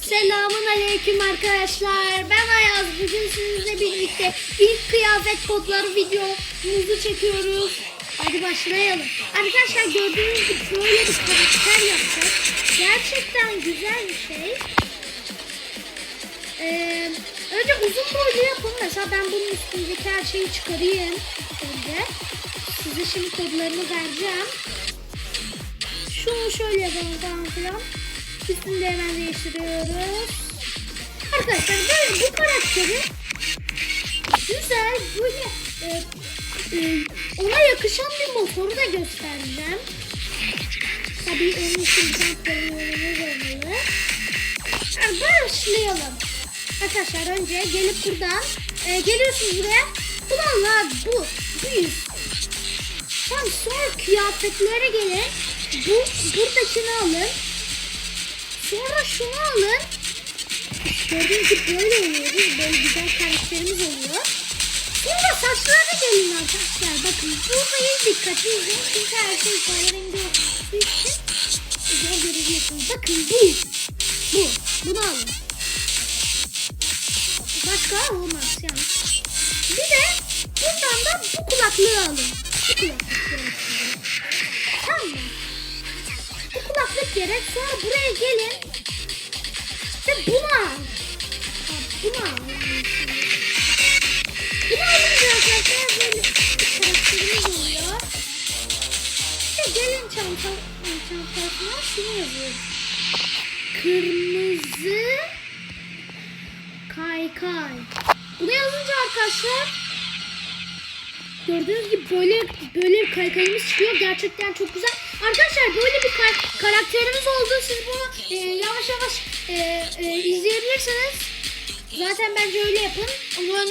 Selamun aleyküm arkadaşlar. Ben Ayaz. Bugün sizinle birlikte ilk kıyafet kodları videomuzu çekiyoruz. Hadi başlayalım. Arkadaşlar gördüğünüz gibi böyle bir karakter yapacağız. Gerçekten güzel bir şey. Ee, önce uzun boylu yapın. Mesela ben bunun üstündeki her şeyi çıkarayım. Önce. Size şimdi kodlarını vereceğim. Şunu şöyle yapalım falan filan. Üstünü de hemen değiştiriyoruz. Arkadaşlar böyle bu karakteri güzel böyle e, e, ona yakışan bir motoru da göstereceğim. Tabii onun için programımız olmalı. Yani başlayalım. Arkadaşlar önce gelip buradan e, geliyorsunuz buraya. Ulan bu, yüz. Tamam sonra kıyafetlere gelin. Bu, buradakini alın. Sonra şunu alın. Gördüğünüz gibi böyle oluyoruz. Böyle güzel karakterimiz oluyor. Sonra saçlara gelin arkadaşlar. Bakın burada iyi dikkat edin. Çünkü her şey kahverengi olduğu için güzel göreceksiniz. Bakın bu. Bu. Bunu alın. Başka olmaz yani. Bir de buradan da bu kulaklığı alın. Bu kulaklık gerekiyor. Tamam mı? Bu kulaklık gerek. Sonra buraya Ha, Bunu al. yani. Bunu alınca arkadaşlar böyle karakterimiz oluyor. Ve gelin çanta, çantasına şunu yazıyoruz. Kırmızı kaykay. Bunu yazınca arkadaşlar Gördüğünüz gibi böyle böyle bir kaykayımız çıkıyor. Gerçekten çok güzel. Arkadaşlar böyle bir kar- karakterimiz oldu. Siz bunu e, yavaş yavaş e, e, izleyebilirsiniz. Zaten bence öyle yapın. Ama